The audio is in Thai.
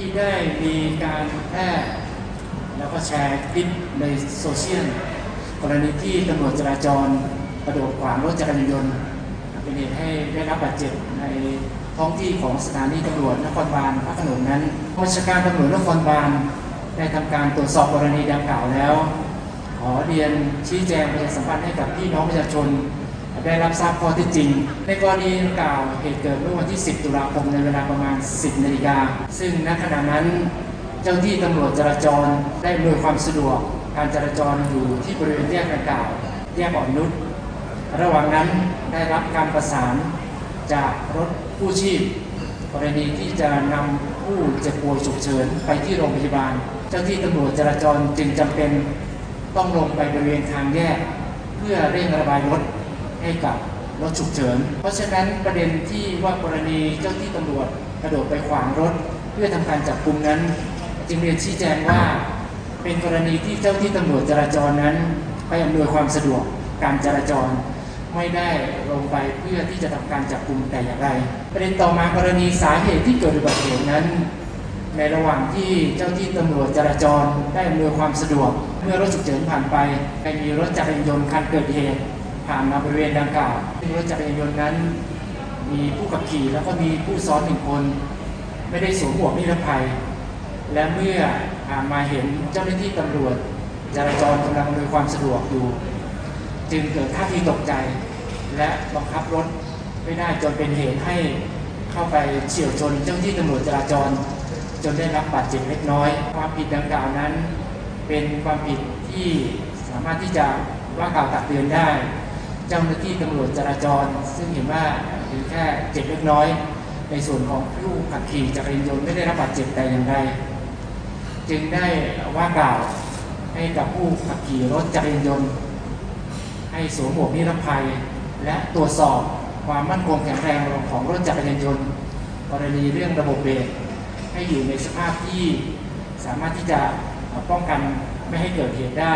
ที่ได้มีการแพร่แล้วก็แชร์คลิปในโซเชียลกรณีที่ตำรวจจราจรกระโดดขวางรถจักรยานยนต์เป็นเหตุให้ได้รับบาดเจ็บในท้องที่ของสถานีตำรวจนครบาลพระขนงนั้นผู้บัญชาการตำรวจนครบาลได้ทำการตรวจสอบกรณีดังกล่าวแล้ว ขอเรียนชี้แจงประชาสัมพันธ์ให้กับพี่น้องประชาชน ได้รับทราบข้อเท็จจริง ในกรณีดังกล่าวเหตุเกิดเมื่อวันที่ 10 ตุลาคมในเวลาประมาณ 10 นาฬิกา ซึ่งณขณะนั้น เจ้าที่ตำรวจจราจรได้อำนวยความสะดวก การจราจรอยู่ที่บริเวณแยกดังกล่าว แยกอ่อนนุชระหว่างนั้นได้รับการประสานจากรถกู้ชีพ กรณีที่จะนำผู้เจ็บป่วยฉุกเฉินไปที่โรงพยาบาล เจ้าที่ตำรวจจราจรจึงจำเป็นต้องลงไปบริเวณทางแยก เพื่อเร่งระบายรถ ให้กับรถฉุกเฉิน เพราะฉะนั้นประเด็นที่ว่ากรณีเจ้าที่ตำรวจกระโดดไปขวางรถ เพื่อทำการจับกลุ่มนั้นจึงเรียนชี้แจงว่า เป็นกรณีที่เจ้าที่ตำรวจจราจรนั้น ไปอำนวยความสะดวกการจราจร ไม่ได้ลงไปเพื่อที่จะทำการจับกลุ่มแต่อย่างไร ประเด็นต่อมากรณีสาเหตุที่เกิดอุบัติเหตุนั้น ในระหว่างที่เจ้าที่ตำรวจจราจรได้อำนวยความสะดวก เมื่อรถฉุกเฉินผ่านไปได้มีรถจักรยานยนต์คันเกิดเหตุ ผ่านมาบริเวณดังกล่าวรถจักรยานยนต์นั้น มีผู้ขับขี่แล้วก็มีผู้ซ้อนหนึ่งคน ไม่ได้สวมหมวกนิรภัย และเมื่ออ่ามาเห็นเจ้าหน้าที่ตำรวจจราจรกำลังอำนวยความสะดวกอยู่ จึงเกิดท่าทีตกใจ และบังคับรถไม่ได้จนเป็นเหตุให้เข้าไปเฉี่ยวชนเจ้าหน้าที่ตำรวจจราจร จนได้รับบาดเจ็บเล็กน้อย ความผิดดังกล่าวนั้น เป็นความผิดที่สามารถที่จะว่ากล่าวตักเตือนได้ เจ้าหน้าที่ตำรวจจราจร ซึ่งเห็นว่าเพียงแค่เจ็บเล็กน้อย ในส่วนของผู้ขับขี่จักรยานยนต์ไม่ได้รับบาดเจ็บแต่อย่างใดจึงได้ว่ากล่าวให้กับผู้ขับขี่รถจักรยานยนต์ ให้สวมหมวกนิรภัย และตรวจสอบความมั่นคงแข็งแรงของรถจักรยานยนต์กรณีเรื่องระบบเบรกให้อยู่ในสภาพที่สามารถที่จะป้องกันไม่ให้เกิดเหตุได้